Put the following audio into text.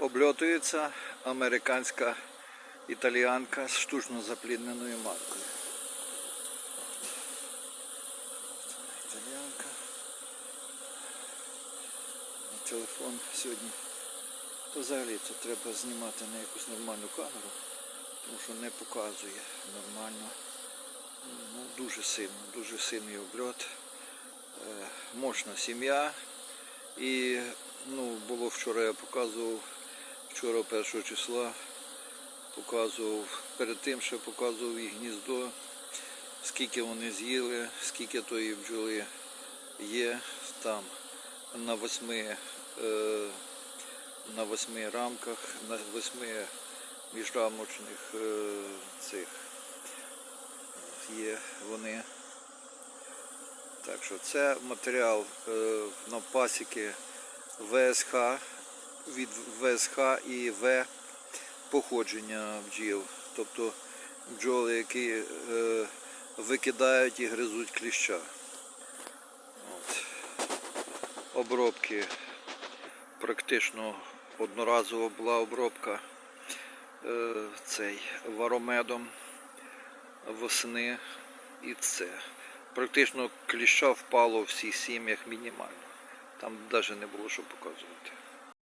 Обльотується американська італіанка з штучно заплідненою маткою. От Італіанка. Телефон сьогодні. То взагалі це треба знімати на якусь нормальну камеру, тому що не показує нормально. Ну, дуже сильно, дуже сильний обльот. Е, мощна сім'я. І ну, було вчора, я показував, вчора першого числа показував, перед тим ще показував їх гніздо, скільки вони з'їли, скільки тої бджоли є там на восьми, е, на восьми рамках, на восьми міжрамочних е, цих є вони. Так що це матеріал е, на пасіки ВСХ від ВСХ і В походження бджіл. Тобто бджоли, які е, викидають і гризуть кліща. От. Обробки практично одноразова була обробка е, цей варомедом восени і це. Практично кліща впало всіх сім'ях мінімально. Там навіть не було що показувати.